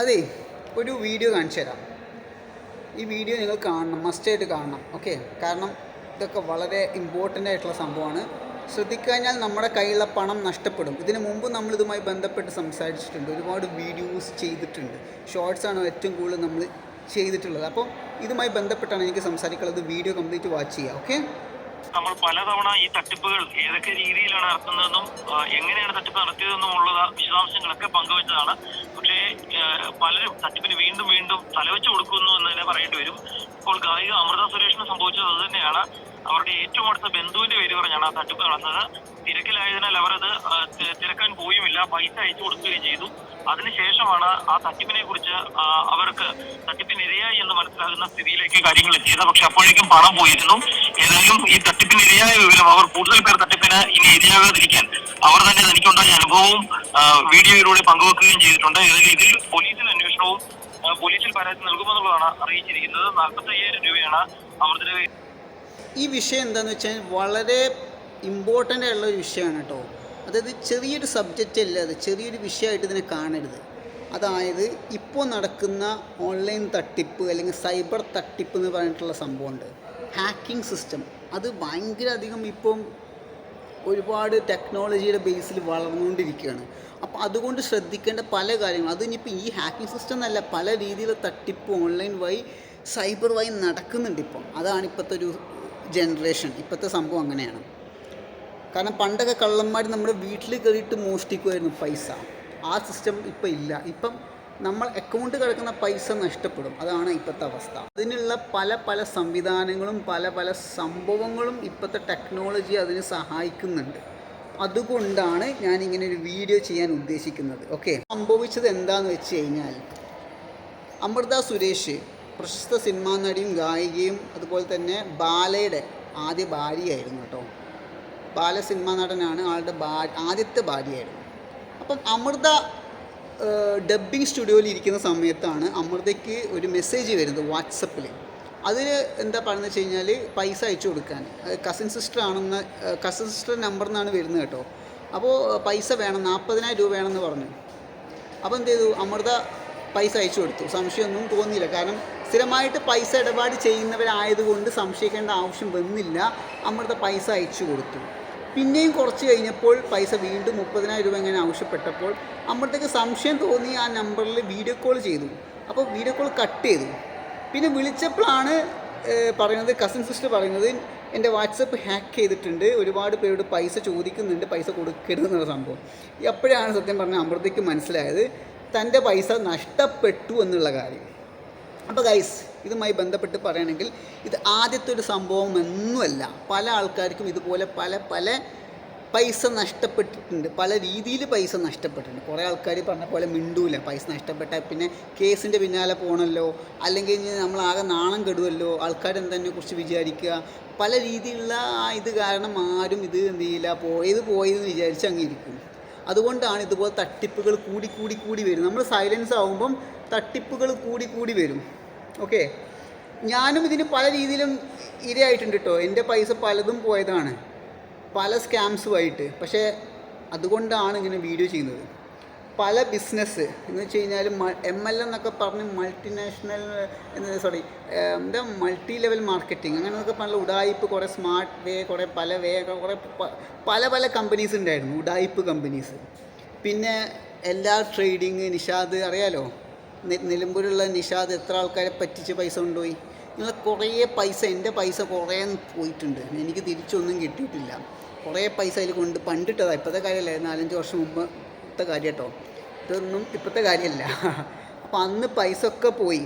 അതെ ഒരു വീഡിയോ കാണിച്ചു തരാം ഈ വീഡിയോ നിങ്ങൾ കാണണം മസ്റ്റായിട്ട് കാണണം ഓക്കെ കാരണം ഇതൊക്കെ വളരെ ഇമ്പോർട്ടന്റ് ആയിട്ടുള്ള സംഭവമാണ്. ശ്രദ്ധിക്കഴിഞ്ഞാൽ നമ്മുടെ കയ്യിലുള്ള പണം നഷ്ടപ്പെടും. ഇതിന് മുമ്പ് നമ്മൾ ഇതുമായി ബന്ധപ്പെട്ട് സംസാരിച്ചിട്ടുണ്ട്. ഒരുപാട് വീഡിയോസ് ചെയ്തിട്ടുണ്ട്. ഷോർട്സ് ആണ് ഏറ്റവും കൂടുതൽ നമ്മൾ ചെയ്തിട്ടുള്ളത്. അപ്പോൾ ഇതുമായി ബന്ധപ്പെട്ടാണ് എനിക്ക് സംസാരിക്കാനുള്ളത്. വീഡിയോ കംപ്ലീറ്റ് വാച്ച് ചെയ്യുക ഓക്കെ നമ്മൾ പലതവണ ഈ തട്ടിപ്പുകൾ ഏതൊക്കെ രീതിയിലാണ് നടത്തുന്നതെന്നും എങ്ങനെയാണ് തട്ടിപ്പ് നടത്തിയതെന്നും ഉള്ള വിശദാംശങ്ങളൊക്കെ പങ്കുവച്ചതാണ്. പക്ഷേ പലരും തട്ടിപ്പിന് വീണ്ടും വീണ്ടും തലവെച്ച് കൊടുക്കുന്നു എന്ന് തന്നെ പറയേണ്ടി വരും. ഇപ്പോൾ ഗായിക അമൃത സുരേഷിന് സംഭവിച്ചത് അത് തന്നെയാണ്. അവരുടെ ഏറ്റവും അടുത്ത ബന്ധുവിന്റെ പേര് പറഞ്ഞാണ് ആ തട്ടിപ്പ് നടന്നത്. തിരക്കിലായതിനാൽ അവരത് തിരക്കാൻ പോയുമില്ല. പൈസ അയച്ചു കൊടുക്കുകയും ചെയ്തു. അതിനുശേഷമാണ് ആ തട്ടിപ്പിനെ കുറിച്ച് അവർക്ക് തട്ടിപ്പിനിരയായി എന്ന് മനസ്സിലാകുന്ന സ്ഥിതിയിലേക്ക് കാര്യങ്ങൾ എത്തിയത്. പക്ഷെ അപ്പോഴേക്കും പണം പോയിരുന്നു. ഏതായാലും ഈ തട്ടിപ്പിന് ഇരയായ വിവരം അവർ കൂടുതൽ പേർ തട്ടിപ്പിന് ഇനി ഇരയാകാതിരിക്കാൻ അവർ തന്നെ തനിക്കുണ്ടായ അനുഭവവും വീഡിയോയിലൂടെ പങ്കുവെക്കുകയും ചെയ്തിട്ടുണ്ട്. ഏതായാലും ഇതിൽ പോലീസിന് അന്വേഷണവും പോലീസിൽ പരാതി നൽകുമെന്നുള്ളതാണ് അറിയിച്ചിരിക്കുന്നത്. നാൽപ്പത്തി അയ്യായിരം രൂപയാണ് അവരുടെ ഈ വിഷയം എന്താണെന്ന് വെച്ചാൽ വളരെ ഇമ്പോർട്ടന്റ് ആയിട്ടുള്ള ഒരു വിഷയമാണ് കേട്ടോ. അതായത് ചെറിയൊരു സബ്ജക്റ്റ് അല്ല അത് ചെറിയൊരു വിഷയമായിട്ട് ഇതിനെ കാണരുത്. അതായത് ഇപ്പോൾ നടക്കുന്ന ഓൺലൈൻ തട്ടിപ്പ് അല്ലെങ്കിൽ സൈബർ തട്ടിപ്പ് എന്ന് പറഞ്ഞിട്ടുള്ള സംഭവമുണ്ട്. ഹാക്കിംഗ് സിസ്റ്റം അത് ഭയങ്കര അധികം ഇപ്പം ഒരുപാട് ടെക്നോളജിയുടെ ബേസിൽ വളർന്നുകൊണ്ടിരിക്കുകയാണ്. അപ്പോൾ അതുകൊണ്ട് ശ്രദ്ധിക്കേണ്ട പല കാര്യങ്ങളും. അത് ഇനിയിപ്പോൾ ഈ ഹാക്കിംഗ് സിസ്റ്റം എന്നല്ല പല രീതിയിലുള്ള തട്ടിപ്പ് ഓൺലൈൻ വഴി സൈബർ വഴി നടക്കുന്നുണ്ട് ഇപ്പം. അതാണ് ഇപ്പോഴത്തെ ഒരു ജനറേഷൻ ഇപ്പോഴത്തെ സംഭവം അങ്ങനെയാണ്. കാരണം പണ്ടൊക്കെ കള്ളന്മാർ നമ്മുടെ വീട്ടിൽ കയറിയിട്ട് മോഷ്ടിക്കുമായിരുന്നു പൈസ. ആ സിസ്റ്റം ഇപ്പം ഇല്ല. ഇപ്പം നമ്മൾ അക്കൗണ്ട് കിടക്കുന്ന പൈസ നഷ്ടപ്പെടും. അതാണ് ഇപ്പോഴത്തെ അവസ്ഥ. അതിനുള്ള പല പല സംവിധാനങ്ങളും പല പല സംഭവങ്ങളും ഇപ്പോഴത്തെ ടെക്നോളജി അതിന് സഹായിക്കുന്നുണ്ട്. അതുകൊണ്ടാണ് ഞാൻ ഇങ്ങനെ ഒരു വീഡിയോ ചെയ്യാൻ ഉദ്ദേശിക്കുന്നത്. ഓക്കെ സംഭവിച്ചത് എന്താണെന്ന് വെച്ച് കഴിഞ്ഞാൽ അമൃത സുരേഷ് പ്രശസ്ത സിനിമാ നടിയും ഗായികയും അതുപോലെ തന്നെ ബാലയുടെ ആദ്യ ഭാര്യയായിരുന്നു കേട്ടോ. ബാല സിനിമാ നടനാണ് ആളുടെ ഭാ ആദ്യത്തെ ഭാര്യയായിരുന്നു. അപ്പം അമൃത ഡബ്ബിംഗ് സ്റ്റുഡിയോയിൽ ഇരിക്കുന്ന സമയത്താണ് അമൃതയ്ക്ക് ഒരു മെസ്സേജ് വരുന്നത് വാട്സപ്പിൽ അതിൽ എന്താ പറയുന്നത് വെച്ച് കഴിഞ്ഞാൽ പൈസ അയച്ചു കൊടുക്കാൻ. കസിൻ സിസ്റ്റർ ആണെന്ന് കസിൻ സിസ്റ്റർ നമ്പർ നിന്നാണ് വരുന്നത് കേട്ടോ. അപ്പോൾ പൈസ വേണം നാൽപ്പതിനായിരം രൂപ വേണമെന്ന് പറഞ്ഞു. അപ്പോൾ എന്ത് ചെയ്തു? അമൃത പൈസ അയച്ചു കൊടുത്തു. സംശയമൊന്നും തോന്നിയില്ല. കാരണം സ്ഥിരമായിട്ട് പൈസ ഇടപാട് ചെയ്യുന്നവരായതുകൊണ്ട് സംശയിക്കേണ്ട ആവശ്യം വന്നില്ല. അമൃത പൈസ അയച്ചു കൊടുത്തു. പിന്നെയും കുറച്ച് കഴിഞ്ഞപ്പോൾ പൈസ വീണ്ടും മുപ്പതിനായിരം രൂപ ഇങ്ങനെ ആവശ്യപ്പെട്ടപ്പോൾ അമ്മത്തേക്ക് സംശയം തോന്നി ആ നമ്പറിൽ വീഡിയോ കോൾ ചെയ്തു. അപ്പോൾ വീഡിയോ കോൾ കട്ട് ചെയ്തു. പിന്നെ വിളിച്ചപ്പോഴാണ് പറയുന്നത് കസിൻ സിസ്റ്റർ പറയുന്നത് എന്റെ വാട്സപ്പ് ഹാക്ക് ചെയ്തിട്ടുണ്ട് ഒരുപാട് പേരോട് പൈസ ചോദിക്കുന്നുണ്ട് പൈസ കൊടുക്കരുതെന്നുള്ള സംഭവം. അപ്പോഴാണ് സത്യം പറഞ്ഞാൽ അമൃതയ്ക്ക് മനസ്സിലായത് തന്റെ പൈസ നഷ്ടപ്പെട്ടു എന്നുള്ള കാര്യം. അപ്പോൾ ഗൈസ് ഇതുമായി ബന്ധപ്പെട്ട് പറയുകയാണെങ്കിൽ ഇത് ആദ്യത്തെ ഒരു സംഭവം പല ആൾക്കാർക്കും ഇതുപോലെ പല പല പൈസ നഷ്ടപ്പെട്ടിട്ടുണ്ട്. പല രീതിയിൽ പൈസ നഷ്ടപ്പെട്ടിട്ടുണ്ട്. കുറേ ആൾക്കാർ പറഞ്ഞ പോലെ മിണ്ടൂല. പൈസ നഷ്ടപ്പെട്ട പിന്നെ കേസിന്റെ പിന്നാലെ പോകണമല്ലോ അല്ലെങ്കിൽ നമ്മളാകെ നാണം കെടുമല്ലോ ആൾക്കാരെന്തെന്നെ കുറിച്ച് വിചാരിക്കുക. പല രീതിയിലുള്ള ഇത് കാരണം ആരും ഇത് എന്ത് ചെയ്യില്ല. പോയത് പോയതെന്ന് വിചാരിച്ച് അങ്ങ് ഇരിക്കും. അതുകൊണ്ടാണ് ഇതുപോലെ തട്ടിപ്പുകൾ കൂടി കൂടി കൂടി വരും നമ്മൾ സൈലൻസ് ആകുമ്പം തട്ടിപ്പുകൾ കൂടി കൂടി വരും. ഓക്കെ ഞാനും ഇതിന് പല രീതിയിലും ഇരയായിട്ടുണ്ട് കേട്ടോ എന്റെ പൈസ പലതും പോയതാണ്. പല സ്കാംസുമായിട്ട് പക്ഷേ അതുകൊണ്ടാണ് ഇങ്ങനെ വീഡിയോ ചെയ്യുന്നത്. പല ബിസിനസ് എന്ന് വെച്ച് കഴിഞ്ഞാൽ എം എൽ എന്നൊക്കെ പറഞ്ഞ് മൾട്ടിനാഷണൽ സോറി എന്താ മൾട്ടി ലെവൽ മാർക്കറ്റിംഗ് അങ്ങനെയൊക്കെ പറഞ്ഞ ഉഡായിപ്പ് കുറേ സ്മാർട്ട് വേ കുറേ പല വേ കുറേ പല പല കമ്പനീസ് ഉണ്ടായിരുന്നു ഉഡായിപ്പ് കമ്പനീസ് പിന്നെ എല്ലാ ട്രേഡിങ് നിഷാദ് അറിയാലോ? നിലമ്പൂരുള്ള നിഷാദ് എത്ര ആൾക്കാരെ പറ്റിച്ച് പൈസ കൊണ്ടുപോയി? ഇങ്ങനെ കുറേ പൈസ എന്റെ പൈസ കുറേ പോയിട്ടുണ്ട്. എനിക്ക് തിരിച്ചൊന്നും കിട്ടിയിട്ടില്ല. കുറേ പൈസ അതിൽ കൊണ്ട് പണ്ടിട്ടതാണ് ഇപ്പോഴത്തെ കാര്യമല്ല നാലഞ്ച് വർഷം മുമ്പത്തെ കാര്യം കേട്ടോ ഇതൊന്നും ഇപ്പോഴത്തെ കാര്യമല്ല. അപ്പോൾ അന്ന് പൈസ ഒക്കെ പോയി.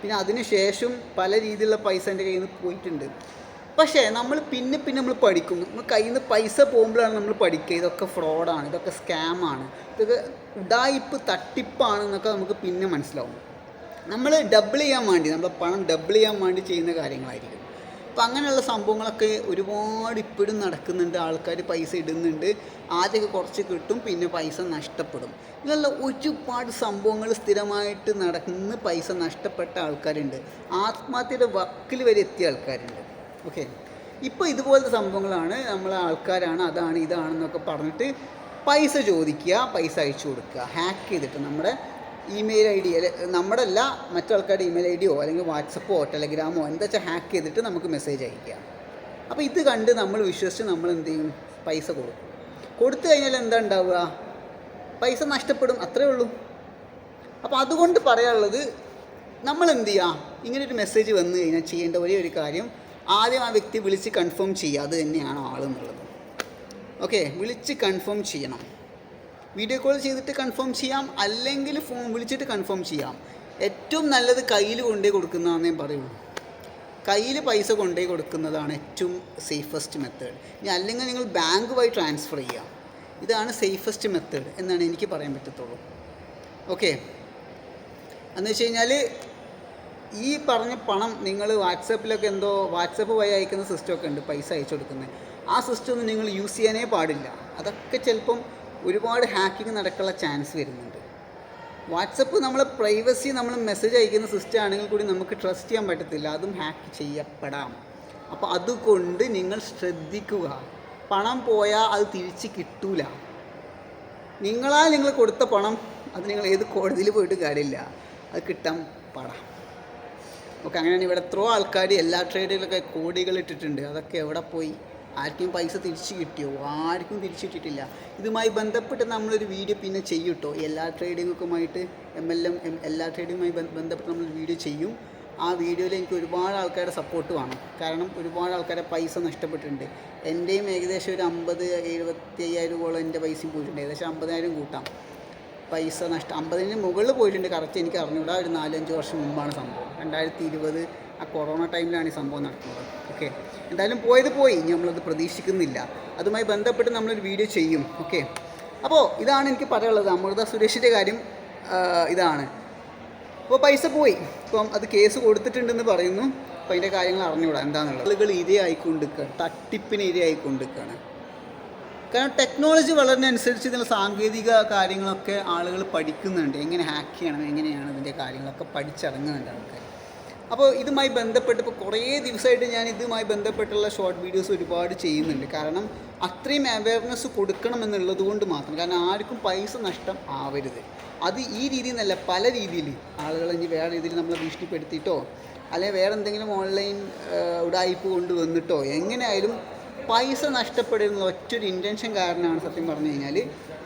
പിന്നെ അതിന് ശേഷം പല രീതിയിലുള്ള പൈസ എന്റെ കയ്യിൽ നിന്ന് പോയിട്ടുണ്ട്. പക്ഷേ നമ്മൾ പിന്നെ പിന്നെ നമ്മൾ പഠിക്കും. നമ്മൾ കയ്യിൽ നിന്ന് പൈസ പോകുമ്പോഴാണ് നമ്മൾ പഠിക്കുക. ഇതൊക്കെ ഫ്രോഡാണ്. ഇതൊക്കെ സ്കാമാണ്. ഇതൊക്കെ ഉടായിപ്പ് തട്ടിപ്പാണെന്നൊക്കെ നമുക്ക് പിന്നെ മനസ്സിലാവും. നമ്മൾ ഡബിൾ ചെയ്യാൻ വേണ്ടി നമ്മളെ പണം ഡബിൾ ചെയ്യാൻ വേണ്ടി ചെയ്യുന്ന കാര്യങ്ങളായിരിക്കും. അപ്പം അങ്ങനെയുള്ള സംഭവങ്ങളൊക്കെ ഒരുപാട് ഇപ്പോഴും നടക്കുന്നുണ്ട്. ആൾക്കാർ പൈസ ഇടുന്നുണ്ട്. ആദ്യമൊക്കെ കുറച്ച് കിട്ടും പിന്നെ പൈസ നഷ്ടപ്പെടും. ഇതെല്ലാം ഒരുപാട് സംഭവങ്ങൾ സ്ഥിരമായിട്ട് നടക്കുന്ന പൈസ നഷ്ടപ്പെട്ട ആൾക്കാരുണ്ട്. ആത്മഹത്യയുടെ വക്കിൽ വരെ എത്തിയ ആൾക്കാരുണ്ട്. ഓക്കെ? ഇപ്പോൾ ഇതുപോലത്തെ സംഭവങ്ങളാണ് നമ്മളെ ആൾക്കാരാണ്. അതാണ് ഇതാണെന്നൊക്കെ പറഞ്ഞിട്ട് പൈസ ചോദിക്കുക പൈസ അയച്ചു കൊടുക്കുക. ഹാക്ക് ചെയ്തിട്ട് നമ്മുടെ ഇമെയിൽ ഐ ഡി അല്ലെ നമ്മുടെ അല്ല മറ്റാൾക്കാരുടെ ഇമെയിൽ ഐ ഡിയോ അല്ലെങ്കിൽ വാട്സപ്പോ ടെലഗ്രാമോ എന്താ വെച്ചാൽ ഹാക്ക് ചെയ്തിട്ട് നമുക്ക് മെസ്സേജ് അയക്കാം അപ്പോൾ ഇത് കണ്ട് നമ്മൾ വിശ്വസിച്ച് നമ്മൾ എന്ത് ചെയ്യും? പൈസ കൊടുക്കും. കൊടുത്തു കഴിഞ്ഞാൽ എന്താ ഉണ്ടാവുക? പൈസ നഷ്ടപ്പെടും അത്രേ ഉള്ളൂ. അപ്പോൾ അതുകൊണ്ട് പറയാനുള്ളത് നമ്മൾ എന്ത് ചെയ്യുക ഇങ്ങനെ ഒരു മെസ്സേജ് വന്നു കഴിഞ്ഞാൽ ചെയ്യേണ്ട ഒരേ ഒരു കാര്യം ആദ്യം ആ വ്യക്തി വിളിച്ച് കൺഫേം ചെയ്യുക. അത് തന്നെയാണോ ആളെന്നുള്ളത്. ഓക്കെ വിളിച്ച് കൺഫേം ചെയ്യണം. വീഡിയോ കോൾ ചെയ്തിട്ട് കൺഫേം ചെയ്യാം അല്ലെങ്കിൽ ഫോൺ വിളിച്ചിട്ട് കൺഫേം ചെയ്യാം. ഏറ്റവും നല്ലത് കയ്യിൽ കൊണ്ടുപോയി കൊടുക്കുന്നതാണെന്നേ പറയുള്ളൂ. കയ്യിൽ പൈസ കൊണ്ടേ കൊടുക്കുന്നതാണ് ഏറ്റവും സേഫസ്റ്റ് മെത്തേഡ് ഇനി അല്ലെങ്കിൽ നിങ്ങൾ ബാങ്ക് വഴി ട്രാൻസ്ഫർ ചെയ്യാം. ഇതാണ് സേഫസ്റ്റ് മെത്തേഡ് എന്നാണ് എനിക്ക് പറയാൻ പറ്റത്തുള്ളൂ. ഓക്കെ എന്ന് വെച്ച് കഴിഞ്ഞാൽ ഈ പറഞ്ഞ പണം നിങ്ങൾ വാട്സപ്പിലൊക്കെ എന്തോ വാട്സപ്പ് വഴി അയക്കുന്ന സിസ്റ്റമൊക്കെ ഉണ്ട് പൈസ അയച്ചു കൊടുക്കുന്നത്. ആ സിസ്റ്റം ഒന്നും നിങ്ങൾ യൂസ് ചെയ്യാനേ പാടില്ല. അതൊക്കെ ചിലപ്പം ഒരുപാട് ഹാക്കിംഗ് നടക്കാനുള്ള ചാൻസ് വരുന്നുണ്ട്. വാട്സപ്പ് നമ്മൾ പ്രൈവസി നമ്മൾ മെസ്സേജ് അയക്കുന്ന സിസ്റ്റം ആണെങ്കിൽ കൂടി നമുക്ക് ട്രസ്റ്റ് ചെയ്യാൻ പറ്റത്തില്ല. അതും ഹാക്ക് ചെയ്യപ്പെടാം. അപ്പോൾ അതുകൊണ്ട് നിങ്ങൾ ശ്രദ്ധിക്കുക. പണം പോയാൽ അത് തിരിച്ച് കിട്ടൂല. നിങ്ങളാൽ നിങ്ങൾ കൊടുത്ത പണം അത് നിങ്ങൾ ഏത് കോടതിയിൽ പോയിട്ട് കാര്യമില്ല. അത് കിട്ടാൻ പാടാം. ഓക്കെ അങ്ങനെയാണ് ഇവിടെ എത്രയോ ആൾക്കാർ എല്ലാ ട്രേഡിലൊക്കെ കോടികൾ ഇട്ടിട്ടുണ്ട്. അതൊക്കെ എവിടെ പോയി? ആർക്കും പൈസ തിരിച്ചു കിട്ടിയോ? ആർക്കും തിരിച്ചു കിട്ടിയിട്ടില്ല. ഇതുമായി ബന്ധപ്പെട്ട് നമ്മളൊരു വീഡിയോ പിന്നെ ചെയ്യും കേട്ടോ എല്ലാ ട്രേഡിങ്ങൊക്കെയുമായിട്ട് എം എൽ എം എല്ലാ ട്രേഡിങ്ങുമായി ബന്ധപ്പെട്ട് നമ്മളൊരു വീഡിയോ ചെയ്യും. ആ വീഡിയോയിൽ എനിക്ക് ഒരുപാട് ആൾക്കാരുടെ സപ്പോർട്ട് വേണം. കാരണം ഒരുപാട് ആൾക്കാരെ പൈസ നഷ്ടപ്പെട്ടിട്ടുണ്ട്. എന്റെയും ഏകദേശം ഒരു അമ്പത് എഴുപത്തി അയ്യായിരം എന്റെ പൈസയും പോയിട്ടുണ്ട്. ഏകദേശം അമ്പതിനായിരം കൂട്ടാം. പൈസ നഷ്ടം അമ്പതിന് മുകളിൽ പോയിട്ടുണ്ട്. കറക്റ്റ് എനിക്ക് അറിഞ്ഞൂടാ. ഒരു നാലഞ്ച് വർഷം മുമ്പാണ് സംഭവം. രണ്ടായിരത്തി ഇരുപത് ആ കൊറോണ ടൈമിലാണ് ഈ സംഭവം നടക്കുന്നത്. ഓക്കെ എന്തായാലും പോയത് പോയി ഇനി നമ്മളത് പ്രതീക്ഷിക്കുന്നില്ല. അതുമായി ബന്ധപ്പെട്ട് നമ്മളൊരു വീഡിയോ ചെയ്യും ഓക്കെ? അപ്പോൾ ഇതാണ് എനിക്ക് പറയാനുള്ളത്. അമൃത സുരേഷിന്റെ കാര്യം ഇതാണ്. അപ്പോൾ പൈസ പോയി. ഇപ്പം അത് കേസ് കൊടുത്തിട്ടുണ്ടെന്ന് പറയുന്നു. അപ്പോൾ അതിന്റെ കാര്യങ്ങൾ അറിഞ്ഞുകൂടാ എന്താണെന്നുള്ളത് ആളുകൾ ഇരയായിക്കൊണ്ടിരിക്കുകയാണ് തട്ടിപ്പിന് ഇരയായിക്കൊണ്ടിരിക്കുകയാണ് കാരണം ടെക്നോളജി വളരുന്നതനുസരിച്ച് ഇതിന്റെ സാങ്കേതിക കാര്യങ്ങളൊക്കെ ആളുകൾ പഠിക്കുന്നുണ്ട്. എങ്ങനെ ഹാക്ക് ചെയ്യണം എങ്ങനെയാണ് ഇതിന്റെ കാര്യങ്ങളൊക്കെ പഠിച്ചിറങ്ങുന്നുണ്ട് ആൾക്കാർ അപ്പോൾ ഇതുമായി ബന്ധപ്പെട്ട് ഇപ്പോൾ കുറേ ദിവസമായിട്ട് ഞാൻ ഇതുമായി ബന്ധപ്പെട്ടുള്ള ഷോർട്ട് വീഡിയോസ് ഒരുപാട് ചെയ്യുന്നുണ്ട്. കാരണം അത്രയും അവയർനെസ് കൊടുക്കണം എന്നുള്ളത് കൊണ്ട് മാത്രം. കാരണം ആർക്കും പൈസ നഷ്ടം ആവരുത്. അത് ഈ രീതിയിൽ നിന്നല്ല പല രീതിയിൽ. ആളുകൾ ഇനി വേറെ രീതിയിൽ നമ്മളെ ഭീഷണിപ്പെടുത്തിയിട്ടോ അല്ലെങ്കിൽ വേറെ എന്തെങ്കിലും ഓൺലൈൻ ഉടായ്പ കൊണ്ടുവന്നിട്ടോ എങ്ങനെയായാലും പൈസ നഷ്ടപ്പെടുന്ന ഒറ്റൊരു ഇന്റൻഷൻ കാരണമാണ് സത്യം പറഞ്ഞു കഴിഞ്ഞാൽ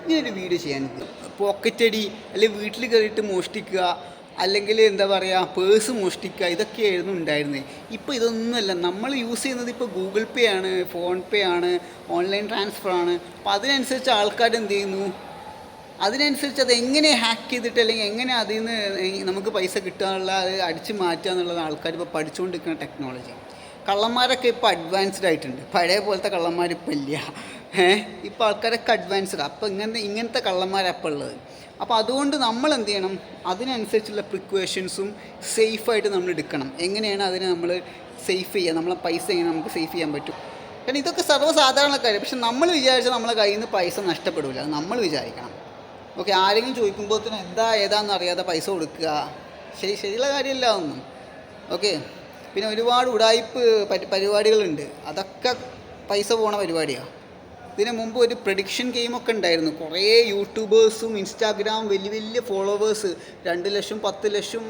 ഇങ്ങനൊരു വീഡിയോ ചെയ്യാൻ പോക്കറ്റടി അല്ലെങ്കിൽ വീട്ടിൽ കയറിയിട്ട് മോഷ്ടിക്കുക അല്ലെങ്കിൽ എന്താ പറയുക പേഴ്സ് മോഷ്ടിക്കുക ഇതൊക്കെയായിരുന്നു ഉണ്ടായിരുന്നത് ഇപ്പോൾ ഇതൊന്നുമല്ല. നമ്മൾ യൂസ് ചെയ്യുന്നത് ഇപ്പോൾ ഗൂഗിൾ പേ ആണ് ഫോൺ പേ ആണ് ഓൺലൈൻ ട്രാൻസ്ഫർ ആണ്. അപ്പോൾ അതിനനുസരിച്ച് ആൾക്കാർ എന്ത് ചെയ്യുന്നു? അതിനനുസരിച്ച് അത് എങ്ങനെ ഹാക്ക് ചെയ്തിട്ട് അല്ലെങ്കിൽ എങ്ങനെ അതിൽ നിന്ന് നമുക്ക് പൈസ കിട്ടാനുള്ള അത് അടിച്ച് മാറ്റുക എന്നുള്ളത് ആൾക്കാർ ഇപ്പോൾ പഠിച്ചുകൊണ്ടിരിക്കുന്ന ടെക്നോളജി കള്ളന്മാരൊക്കെ ഇപ്പോൾ അഡ്വാൻസ്ഡ് ആയിട്ടുണ്ട്. പഴയ പോലത്തെ കള്ളന്മാർ ഇപ്പോൾ ഇല്ല. ഏഹ് ഇപ്പോൾ ആൾക്കാരൊക്കെ അഡ്വാൻസ്ഡ് അപ്പോൾ ഇങ്ങനത്തെ ഇങ്ങനത്തെ കള്ളന്മാരപ്പോൾ ഉള്ളത്. അപ്പോൾ അതുകൊണ്ട് നമ്മൾ എന്ത് ചെയ്യണം? അതിനനുസരിച്ചുള്ള പ്രിക്വേഷൻസും സേഫായിട്ട് നമ്മൾ എടുക്കണം. എങ്ങനെയാണ് അതിനെ നമ്മൾ സേഫ് ചെയ്യുക നമ്മളെ പൈസ എങ്ങനെ നമുക്ക് സേഫ് ചെയ്യാൻ പറ്റും? കാരണം ഇതൊക്കെ സർവസാധാരണ കാര്യം പക്ഷെ നമ്മൾ വിചാരിച്ചാൽ നമ്മളെ കയ്യിൽ നിന്ന് പൈസ നഷ്ടപ്പെടില്ല അത് നമ്മൾ വിചാരിക്കണം. ഓക്കെ ആരെങ്കിലും ചോദിക്കുമ്പോൾ തന്നെ എന്താ ഏതാണെന്ന് അറിയാതെ പൈസ കൊടുക്കുക. ശരി ശരിയുള്ള കാര്യമില്ല ഒന്നും ഓക്കെ പിന്നെ ഒരുപാട് ഉടായ്പ് പരി പരിപാടികളുണ്ട്. അതൊക്കെ പൈസ പോണ പരിപാടിയാണ് ഇതിന് മുമ്പ് ഒരു പ്രഡിക്ഷൻ ഗെയിമൊക്കെ ഉണ്ടായിരുന്നു. കുറേ യൂട്യൂബേഴ്സും ഇൻസ്റ്റാഗ്രാം വലിയ വലിയ ഫോളോവേഴ്സ് രണ്ട് ലക്ഷം പത്ത് ലക്ഷം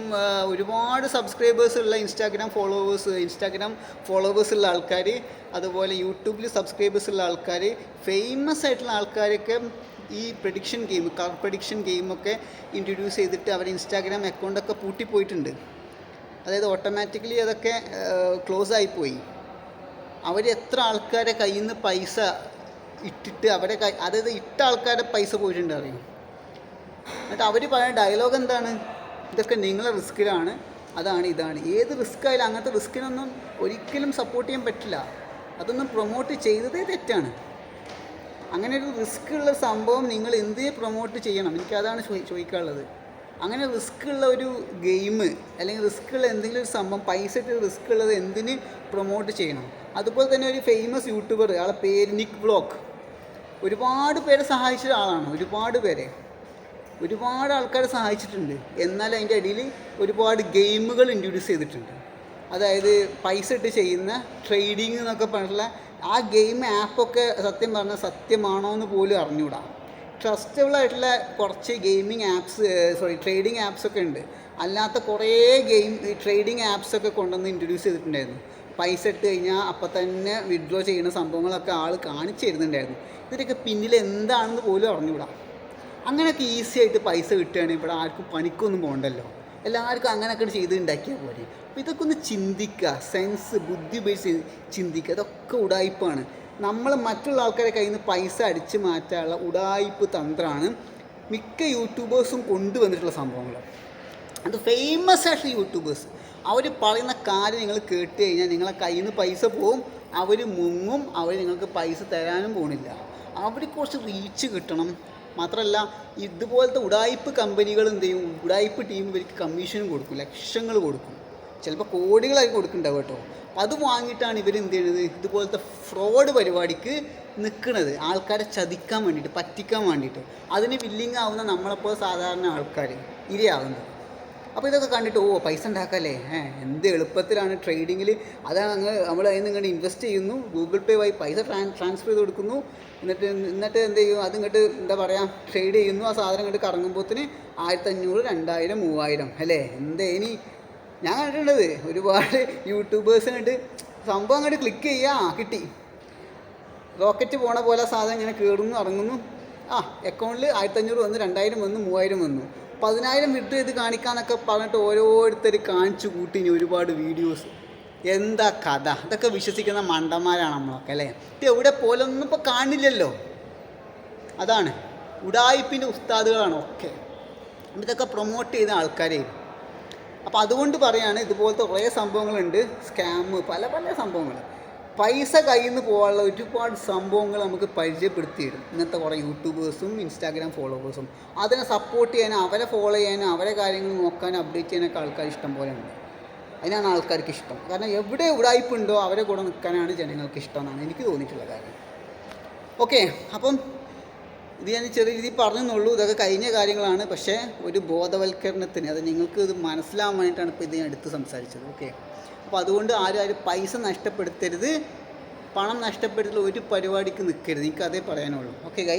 ഒരുപാട് സബ്സ്ക്രൈബേഴ്സ് ഉള്ള ഇൻസ്റ്റാഗ്രാം ഫോളോവേഴ്സ് ഇൻസ്റ്റാഗ്രാം ഫോളോവേഴ്സ് ഉള്ള ആൾക്കാർ അതുപോലെ യൂട്യൂബിൽ സബ്സ്ക്രൈബേഴ്സ് ഉള്ള ആൾക്കാർ ഫേമസ് ആയിട്ടുള്ള ആൾക്കാരൊക്കെ ഈ പ്രഡിക്ഷൻ ഗെയിം കാർ പ്രഡിക്ഷൻ ഗെയിമൊക്കെ ഇൻട്രൊഡ്യൂസ് ചെയ്തിട്ട് അവർ ഇൻസ്റ്റാഗ്രാം അക്കൗണ്ടൊക്കെ പൂട്ടിപ്പോയിട്ടുണ്ട് അതായത് ഓട്ടോമാറ്റിക്കലി അതൊക്കെ ക്ലോസ് ആയിപ്പോയി അവർ എത്ര ആൾക്കാരെ കയ്യിൽ നിന്ന് പൈസ ഇട്ടിട്ട് അവരെ അതായത് ഇട്ട ആൾക്കാരുടെ പൈസ പോയിട്ടുണ്ട് അറിയും? എന്നിട്ട് അവർ പറയുന്ന ഡയലോഗ് എന്താണ്? ഇതൊക്കെ നിങ്ങളെ റിസ്ക്കിലാണ് അതാണ് ഇതാണ്. ഏത് റിസ്ക് ആയാലും അങ്ങനത്തെ റിസ്കിനൊന്നും ഒരിക്കലും സപ്പോർട്ട് ചെയ്യാൻ പറ്റില്ല. അതൊന്നും പ്രൊമോട്ട് ചെയ്തതേ തെറ്റാണ്. അങ്ങനെ ഒരു റിസ്ക് ഉള്ള സംഭവം നിങ്ങൾ എന്തേ പ്രൊമോട്ട് ചെയ്യണം? എനിക്കതാണ് ചോദിക്കാനുള്ളത്. അങ്ങനെ റിസ്ക് ഉള്ള ഒരു ഗെയിം അല്ലെങ്കിൽ റിസ്ക് ഉള്ള എന്തെങ്കിലും ഒരു സംഭവം പൈസ ഇട്ട് റിസ്ക് ഉള്ളത് എന്തിന് പ്രൊമോട്ട് ചെയ്യണം? അതുപോലെ തന്നെ ഒരു ഫേമസ് യൂട്യൂബർ ആളെ പേര് നിക് ബ്ലോക്ക് ഒരുപാട് പേരെ സഹായിച്ച ആളാണ് ഒരുപാട് പേരെ. ഒരുപാട് ആൾക്കാരെ സഹായിച്ചിട്ടുണ്ട്. എന്നാൽ അതിന്റെ അടിയിൽ ഒരുപാട് ഗെയിമുകൾ ഇൻട്രൊഡ്യൂസ് ചെയ്തിട്ടുണ്ട്. അതായത് പൈസ ഇട്ട് ചെയ്യുന്ന ട്രേഡിംഗ് എന്നൊക്കെ പറഞ്ഞിട്ടുള്ള ആ ഗെയിം ആപ്പൊക്കെ സത്യം പറഞ്ഞാൽ സത്യമാണോ എന്ന് പോലും അറിഞ്ഞുകൂടാ ട്രസ്റ്റബിൾ ആയിട്ടുള്ള കുറച്ച് ഗെയിമിംഗ് ആപ്സ് സോറി ട്രേഡിംഗ് ആപ്സൊക്കെ ഉണ്ട്. അല്ലാത്ത കുറേ ഗെയിം ഈ ട്രേഡിംഗ് ആപ്സൊക്കെ കൊണ്ടുവന്ന് ഇൻട്രൊഡ്യൂസ് ചെയ്തിട്ടുണ്ടായിരുന്നു. പൈസ ഇട്ട് കഴിഞ്ഞാൽ അപ്പം തന്നെ വിഡ്രോ ചെയ്യുന്ന സംഭവങ്ങളൊക്കെ ആൾ കാണിച്ചു തരുന്നുണ്ടായിരുന്നു. ഇതിന്റെയൊക്കെ പിന്നിൽ എന്താണെന്ന് പോലും അറിഞ്ഞുകൂടാ. അങ്ങനെയൊക്കെ ഈസി ആയിട്ട് പൈസ കിട്ടുകയാണെങ്കിൽ ഇവിടെ ആർക്കും പണിക്കൊന്നും പോകണ്ടല്ലോ. എല്ലാവർക്കും അങ്ങനെയൊക്കെ ചെയ്ത് ഉണ്ടാക്കിയാൽ പോരെ. അപ്പോൾ ഇതൊക്കെ ഒന്ന് ചിന്തിക്കുക സെൻസ് ബുദ്ധി ഉപയോഗിച്ച് ചിന്തിക്കുക അതൊക്കെ ഉടായ്പാണ് നമ്മൾ മറ്റുള്ള ആൾക്കാരെ കയ്യിൽ നിന്ന് പൈസ അടിച്ച് മാറ്റാനുള്ള ഉടായ്പ് തന്ത്രമാണ് മിക്ക യൂട്യൂബേഴ്സും കൊണ്ടുവന്നിട്ടുള്ള സംഭവങ്ങൾ അത് ഫേമസ് ആയിട്ടുള്ള യൂട്യൂബേഴ്സ് അവർ പറയുന്ന കാര്യം നിങ്ങൾ കേട്ട് കഴിഞ്ഞാൽ നിങ്ങളെ കയ്യിൽ നിന്ന് പൈസ പോവും അവർ മുങ്ങും അവർ നിങ്ങൾക്ക് പൈസ തരാനും പോണില്ല. അവർക്ക് കുറച്ച് റീച്ച് കിട്ടണം. മാത്രമല്ല ഇതുപോലത്തെ ഉടായ്പ് കമ്പനികൾ എന്ത് ചെയ്യും? ഉടായ്പ് ടീം ഇവർക്ക് കമ്മീഷനും കൊടുക്കും ലക്ഷങ്ങൾ കൊടുക്കും. ചിലപ്പോൾ കോടികളായി കൊടുക്കുന്നുണ്ടാവും കേട്ടോ. അത് വാങ്ങിയിട്ടാണ് ഇവർ എന്ത് ചെയ്യുന്നത് ഇതുപോലത്തെ ഫ്രോഡ് പരിപാടിക്ക് നിൽക്കുന്നത് ആൾക്കാരെ ചതിക്കാൻ വേണ്ടിയിട്ട് പറ്റിക്കാൻ വേണ്ടിയിട്ട്. അതിന് വില്ലിങ് ആവുന്ന നമ്മളെപ്പോൾ സാധാരണ ആൾക്കാർ ഇരയാവുന്നത്. അപ്പോൾ ഇതൊക്കെ കണ്ടിട്ട് ഓ പൈസ ഉണ്ടാക്കല്ലേ? എന്ത് എളുപ്പത്തിലാണ് ട്രേഡിങ്ങിൽ അതാണ് അങ്ങ് നമ്മൾ അതിൽ നിന്ന് ഇങ്ങോട്ട് ഇൻവെസ്റ്റ് ചെയ്യുന്നു. ഗൂഗിൾ പേ വഴി പൈസ ട്രാൻ ട്രാൻസ്ഫർ ചെയ്ത് കൊടുക്കുന്നു. എന്നിട്ട് എന്നിട്ട് എന്ത് ചെയ്യും? അത് ഇങ്ങോട്ട് എന്താ പറയുക ട്രേഡ് ചെയ്യുന്നു. ആ സാധനം ഇങ്ങോട്ട് കറങ്ങുമ്പോഴത്തിന് ആയിരത്തഞ്ഞൂറ് രണ്ടായിരം മൂവായിരം അല്ലേ? എന്തേ ഇനി? ഞാൻ കണ്ടിട്ടുള്ളത് ഒരുപാട് യൂട്യൂബേഴ്സിനായിട്ട് സംഭവം അങ്ങോട്ട് ക്ലിക്ക് ചെയ്യുക കിട്ടി. റോക്കറ്റ് പോണ പോലെ സാധനം ഇങ്ങനെ കയറുന്നു ഇറങ്ങുന്നു. ആ അക്കൗണ്ടിൽ ആയിരത്തഞ്ഞൂറ് വന്നു രണ്ടായിരം വന്നു മൂവായിരം വന്നു. പതിനായിരം വിട്ട് ചെയ്ത് കാണിക്കാന്നൊക്കെ പറഞ്ഞിട്ട് ഓരോരുത്തർ കാണിച്ചു കൂട്ടിനി ഒരുപാട് വീഡിയോസ്. എന്താ കഥ? അതൊക്കെ വിശ്വസിക്കുന്ന മണ്ടന്മാരാണ് നമ്മളൊക്കെ അല്ലേ? ഇത് എവിടെ പോലൊന്നും ഇപ്പോൾ കാണില്ലല്ലോ. അതാണ്. ഉടായിപ്പിന്റെ ഉസ്താദുകളാണ് ഒക്കെ. ഇതൊക്കെ പ്രൊമോട്ട് ചെയ്ത ആൾക്കാരെ. അപ്പോൾ അതുകൊണ്ട് പറയാണ് ഇതുപോലത്തെ കുറേ സംഭവങ്ങളുണ്ട്. സ്കാം പല പല സംഭവങ്ങൾ പൈസ കയ്യിൽ നിന്ന് പോകാനുള്ള ഒരുപാട് സംഭവങ്ങൾ നമുക്ക് പരിചയപ്പെടുത്തി ഇന്നത്തെ കുറേ യൂട്യൂബേഴ്സും ഇൻസ്റ്റാഗ്രാം ഫോളോവേഴ്സും. അതിനെ സപ്പോർട്ട് ചെയ്യാനും അവരെ ഫോളോ ചെയ്യാനും അവരെ കാര്യങ്ങൾ നോക്കാൻ അപ്ഡേറ്റ് ചെയ്യാനൊക്കെ ആൾക്കാർ ഇഷ്ടം പോലെ ഉണ്ട്. അതിനാണ് ആൾക്കാർക്ക് ഇഷ്ടം. കാരണം എവിടെ ഉടായ്പുണ്ടോ അവരെ കൂടെ നിൽക്കാനാണ് ജനങ്ങൾക്ക് ഇഷ്ടം എന്നാണ് എനിക്ക് തോന്നിയിട്ടുള്ള കാര്യം. ഓക്കെ അപ്പം ഇത് ഞാൻ ചെറിയ രീതിയിൽ പറഞ്ഞെന്നുള്ളൂ. ഇതൊക്കെ കഴിഞ്ഞ കാര്യങ്ങളാണ്. പക്ഷേ ഒരു ബോധവൽക്കരണത്തിന് അത് നിങ്ങൾക്ക് ഇത് മനസ്സിലാവാൻ വേണ്ടിയിട്ടാണ് ഇപ്പോൾ ഇത് ഞാൻ എടുത്ത് സംസാരിച്ചത്. ഓക്കെ? അപ്പോൾ അതുകൊണ്ട് ആരും ആരും പൈസ നഷ്ടപ്പെടുത്തരുത്. പണം നഷ്ടപ്പെടുത്തൽ ഒരു പരിപാടിക്ക് നിൽക്കരുത്. എനിക്ക് അതേ പറയാനുള്ളൂ. ഓക്കെ ഗൈ